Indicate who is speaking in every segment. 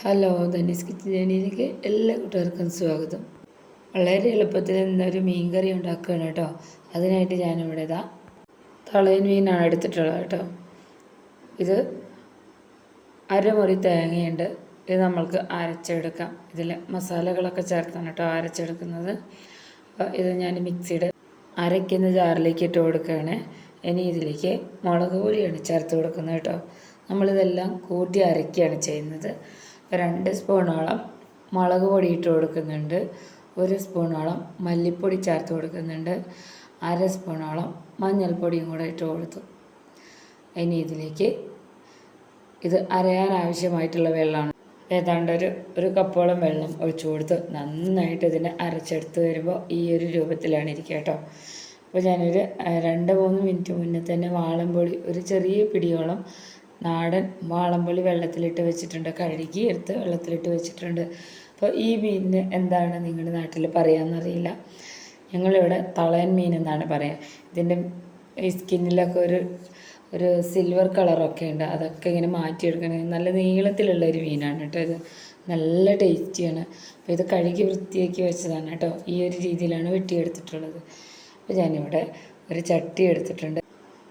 Speaker 1: Hello Dhani's kitchen ജേണിയിലേക്ക് എല്ലാ കൂട്ടുകാർക്കും സ്വാഗതം. വളരെ എളുപ്പത്തിൽ ഇന്നൊരു മീൻ കറി ഉണ്ടാക്കുകയാണ് കേട്ടോ. അതിനായിട്ട് ഞാനിവിടെ ഇതാ തളയൻ മീനാണ് എടുത്തിട്ടുള്ളത് കേട്ടോ. ഇത് അരമുറി തേങ്ങയുണ്ട്. ഇത് നമ്മൾക്ക് അരച്ചെടുക്കാം. ഇതിൽ മസാലകളൊക്കെ ചേർത്താണ് കേട്ടോ അരച്ചെടുക്കുന്നത്. അപ്പോൾ ഇത് ഞാൻ മിക്സിയുടെ അരയ്ക്കുന്ന ജാറിലേക്ക് ഇട്ട് കൊടുക്കുകയാണ്. ഇനി ഇതിലേക്ക് മുളക് പൊടിയാണ് ചേർത്ത് കൊടുക്കുന്നത് കേട്ടോ. നമ്മളിതെല്ലാം കൂട്ടി അരയ്ക്കുകയാണ് ചെയ്യുന്നത്. രണ്ട് സ്പൂണോളം മുളക് പൊടി ഇട്ട് കൊടുക്കുന്നുണ്ട്. ഒരു സ്പൂണോളം മല്ലിപ്പൊടി ചേർത്ത് കൊടുക്കുന്നുണ്ട്. അര സ്പൂണോളം മഞ്ഞൾപ്പൊടിയും കൂടെ ഇട്ട് കൊടുത്തു. ഇനി ഇതിലേക്ക് ഇത് അരയാൻ ആവശ്യമായിട്ടുള്ള വെള്ളമാണ്. ഏതാണ്ട് ഒരു ഒരു കപ്പോളം വെള്ളം ഒഴിച്ചു കൊടുത്ത് നന്നായിട്ട് ഇതിനെ അരച്ചെടുത്ത് വരുമ്പോൾ ഈ ഒരു രൂപത്തിലാണ് ഇരിക്കുക കേട്ടോ. അപ്പോൾ ഞാനൊരു രണ്ട് മൂന്ന് മിനിറ്റ് മുന്നേ തന്നെ വാളംപൊടി ഒരു ചെറിയ പിടിയോളം നാടൻ വാളംപുളി വെള്ളത്തിലിട്ട് വെച്ചിട്ടുണ്ട് കഴുകി എടുത്ത് വെള്ളത്തിലിട്ട് വെച്ചിട്ടുണ്ട്. അപ്പോൾ ഈ മീനിന് എന്താണ് നിങ്ങളുടെ നാട്ടിൽ പറയാമെന്നറിയില്ല ഞങ്ങളിവിടെ തളയൻ മീൻ എന്നാണ് പറയുക ഇതിന്റെ ഈ സ്കിന്നിലൊക്കെ ഒരു ഒരു സിൽവർ കളറൊക്കെ ഉണ്ട്. അതൊക്കെ ഇങ്ങനെ മാറ്റിയെടുക്കണേ. നല്ല നീളത്തിലുള്ള ഒരു മീനാണ് കേട്ടോ ഇത്. നല്ല ടേസ്റ്റിയാണ്. അപ്പോൾ ഇത് കഴുകി വൃത്തിയാക്കി വെച്ചതാണ് കേട്ടോ. ഈ ഒരു രീതിയിലാണ് വെട്ടിയെടുത്തിട്ടുള്ളത്. അപ്പോൾ ഞാനിവിടെ ഒരു ചട്ടി എടുത്തിട്ടുണ്ട്.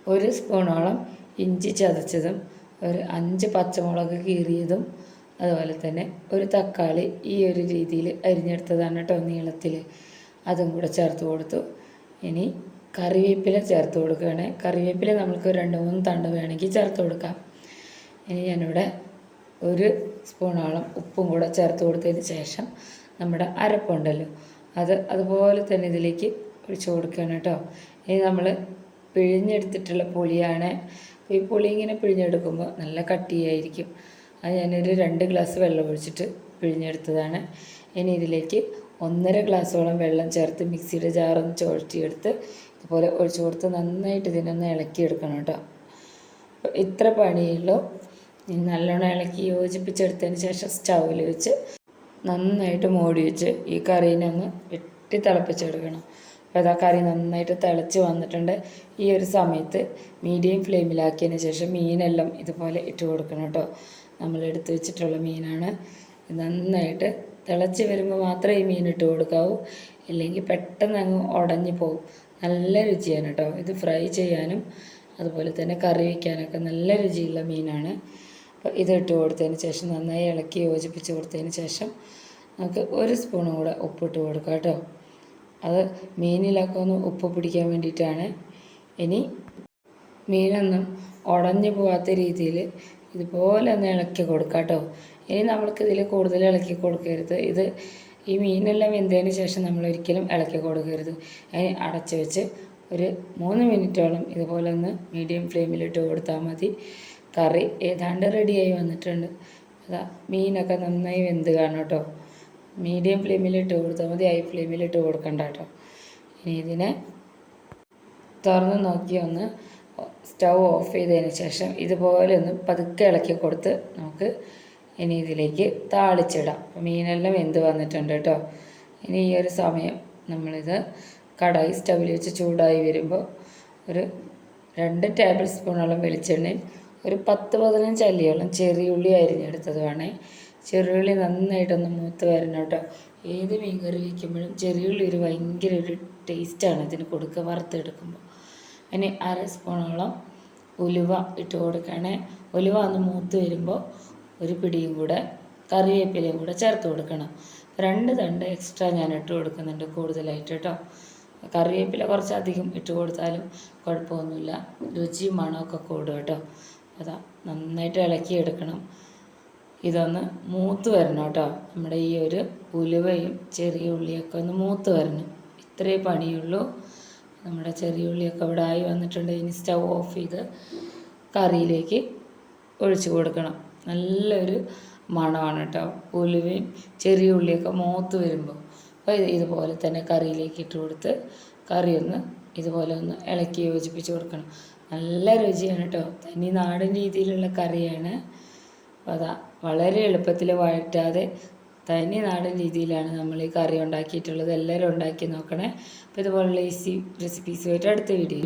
Speaker 1: ഒരു സ്പൂണോളം ഇഞ്ചി ചതച്ചതും ഒരു അഞ്ച് പച്ചമുളക് കീറിയതും അതുപോലെ തന്നെ ഒരു തക്കാളി ഈ ഒരു രീതിയിൽ അരിഞ്ഞെടുത്തതാണ് കേട്ടോ നീളത്തിൽ അതും കൂടെ ചേർത്ത് കൊടുത്തു. ഇനി കറിവേപ്പില ചേർത്ത് കൊടുക്കുകയാണ്. കറിവേപ്പില നമുക്ക് രണ്ട് മൂന്ന് തണ്ട് വേണമെങ്കിൽ ചേർത്ത് കൊടുക്കാം. ഇനി ഞാനിവിടെ ഒരു സ്പൂണോളം ഉപ്പും കൂടെ ചേർത്ത് കൊടുത്തതിന് ശേഷം നമ്മുടെ അരപ്പുണ്ടല്ലോ അത് അതുപോലെ തന്നെ ഇതിലേക്ക് ഒഴിച്ച് കൊടുക്കുകയാണ് കേട്ടോ ഇനി നമ്മൾ പിഴിഞ്ഞെടുത്തിട്ടുള്ള പുളിയാണ് ഈ പുളി ഇങ്ങനെ പിഴിഞ്ഞെടുക്കുമ്പോൾ നല്ല കട്ടിയായിരിക്കും. അത് ഞാനൊരു രണ്ട് ഗ്ലാസ് വെള്ളം ഒഴിച്ചിട്ട് പിഴിഞ്ഞെടുത്തതാണ്. ഇനി ഇതിലേക്ക് ഒന്നര ഗ്ലാസ്സോളം വെള്ളം ചേർത്ത് മിക്സിയുടെ ജാറൊന്ന് ചുഴറ്റിയെടുത്ത് ഇതുപോലെ ഒഴിച്ചു കൊടുത്ത് നന്നായിട്ട് ഇതിനൊന്ന് ഇളക്കിയെടുക്കണം കേട്ടോ. ഇത്ര പണിയുള്ളൂ. നല്ലോണം ഇളക്കി യോജിപ്പിച്ചെടുത്തതിന് ശേഷം സ്റ്റൗവിൽ വെച്ച് നന്നായിട്ട് മൂടി വെച്ച് ഈ കറീനെ ഒന്ന് വെട്ടി തിളപ്പിച്ചെടുക്കണം. അപ്പോൾ നന്നായിട്ട് തിളച്ച് വന്നിട്ടുണ്ട് ഈ ഒരു സമയത്ത് മീഡിയം ഫ്ലെയിമിലാക്കിയതിന് ശേഷം മീനെല്ലാം ഇതുപോലെ ഇട്ട് കൊടുക്കണം കേട്ടോ. നമ്മൾ എടുത്ത് വെച്ചിട്ടുള്ള മീനാണ്. നന്നായിട്ട് തിളച്ച് വരുമ്പോൾ മാത്രമേ ഈ മീൻ ഇട്ട് കൊടുക്കാവൂ. ഇല്ലെങ്കിൽ പെട്ടെന്ന് അങ്ങ് ഉടഞ്ഞു പോകും നല്ല രുചിയാണ് കേട്ടോ. ഇത് ഫ്രൈ ചെയ്യാനും അതുപോലെ തന്നെ കറി വയ്ക്കാനൊക്കെ നല്ല രുചിയുള്ള മീനാണ്. അപ്പോൾ ഇത് ഇട്ട് കൊടുത്തതിന് ശേഷം നന്നായി ഇളക്കി യോജിപ്പിച്ച് കൊടുത്തതിന് ശേഷം നമുക്ക് ഒരു സ്പൂണും കൂടെ ഉപ്പിട്ട് കൊടുക്കാം കേട്ടോ. അത് മീനിലൊക്കെ ഒന്ന് ഉപ്പ് പിടിക്കാൻ വേണ്ടിയിട്ടാണ്. ഇനി മീനൊന്നും ഉടഞ്ഞു പോകാത്ത രീതിയിൽ ഇതുപോലെ ഒന്ന് ഇളക്കി കൊടുക്കാം കേട്ടോ ഇനി നമ്മൾക്ക് ഇതിൽ കൂടുതൽ ഇളക്കി കൊടുക്കരുത്. ഇത് ഈ മീനെല്ലാം വെന്തതിന് ശേഷം നമ്മൾ ഒരിക്കലും ഇളക്കി കൊടുക്കരുത്. അതിന് അടച്ച് വെച്ച് ഒരു മൂന്ന് മിനിറ്റോളം ഇതുപോലെ ഒന്ന് മീഡിയം ഫ്ലെയിമിലിട്ട് കൊടുത്താൽ മതി. കറി ഏതാണ്ട് റെഡിയായി വന്നിട്ടുണ്ട്. അതാ മീനൊക്കെ നന്നായി വെന്ത് കാണും കേട്ടോ മീഡിയം ഫ്ലെയിമിലിട്ട് കൊടുത്താൽ മതി ഹൈ ഫ്ലെയിമിലിട്ട് കൊടുക്കണ്ട കേട്ടോ. ഇനി ഇതിനെ തുറന്ന് നോക്കി ഒന്ന് സ്റ്റൗ ഓഫ് ചെയ്തതിന് ശേഷം ഇതുപോലെ ഒന്ന് പതുക്കെ ഇളക്കി കൊടുത്ത് നമുക്ക് ഇനി ഇതിലേക്ക് താളിച്ചിടാം. മീനെല്ലാം വെന്ത് വന്നിട്ടുണ്ട് കേട്ടോ. ഇനി ഈ ഒരു സമയം നമ്മളിത് കടായി സ്റ്റൗവിൽ വെച്ച് ചൂടായി വരുമ്പോൾ ഒരു രണ്ട് ടേബിൾ സ്പൂണോളം വെളിച്ചെണ്ണയും ഒരു പത്ത് പതിനഞ്ച് അല്ലിയോളം ചെറിയുള്ളി അരിഞ്ഞെടുത്തത് വേണേ ചെറിയുള്ളി നന്നായിട്ടൊന്ന് മൂത്ത് വരണം കേട്ടോ. ഏത് മീൻ കറി വയ്ക്കുമ്പോഴും ചെറിയുള്ളി ഒരു ഭയങ്കര ഒരു ടേസ്റ്റാണ് ഇതിന് കൊടുക്കുക വറുത്തെടുക്കുമ്പോൾ അതിന് അര സ്പൂണോളം ഉലുവ ഇട്ട് കൊടുക്കണേ. ഉലുവ ഒന്ന് മൂത്ത് വരുമ്പോൾ ഒരു പിടിയും കൂടെ കറിവേപ്പിലയും കൂടെ ചേർത്ത് കൊടുക്കണം. രണ്ട് തണ്ട് എക്സ്ട്രാ ഞാൻ ഇട്ട് കൊടുക്കുന്നുണ്ട് കൂടുതലായിട്ട് കേട്ടോ. കറിവേപ്പില കുറച്ചധികം ഇട്ട് കൊടുത്താലും കുഴപ്പമൊന്നുമില്ല. രുചിയും മണമൊക്കെ കൂടും കേട്ടോ. അതാ നന്നായിട്ട് ഇളക്കി എടുക്കണം ഇതൊന്ന് മൂത്ത് വരണം കേട്ടോ. നമ്മുടെ ഈ ഒരു ഉലുവയും ചെറിയ ഉള്ളിയൊക്കെ ഒന്ന് മൂത്ത് വരണം. ഇത്രയേ പണിയുള്ളൂ. നമ്മുടെ ചെറിയ ഉള്ളിയൊക്കെ ഇവിടെ ആയി വന്നിട്ടുണ്ട്. ഇനി സ്റ്റൗ ഓഫ് ചെയ്ത് കറിയിലേക്ക് ഒഴിച്ചു കൊടുക്കണം. നല്ലൊരു മണമാണ് കേട്ടോ. ഉലുവയും ചെറിയ ഉള്ളിയൊക്കെ മൂത്ത് വരുമ്പോൾ. അപ്പോൾ ഇതുപോലെ തന്നെ കറിയിലേക്ക് ഇട്ട് കൊടുത്ത് കറി ഒന്ന് ഇതുപോലെ ഒന്ന് ഇളക്കി യോജിപ്പിച്ച് കൊടുക്കണം. നല്ല രുചിയാണ് കേട്ടോ. തനി നാടൻ രീതിയിലുള്ള കറിയാണ്. അപ്പോൾ അതാ വളരെ എളുപ്പത്തിൽ വഴറ്റാതെ തനി നാടൻ രീതിയിലാണ് നമ്മൾ ഈ കറി ഉണ്ടാക്കിയിട്ടുള്ളത്. എല്ലാവരും ഉണ്ടാക്കി നോക്കണേ. അപ്പോൾ ഇതുപോലുള്ള ഈസി റെസിപ്പീസുമായിട്ട് അടുത്ത വീഡിയോ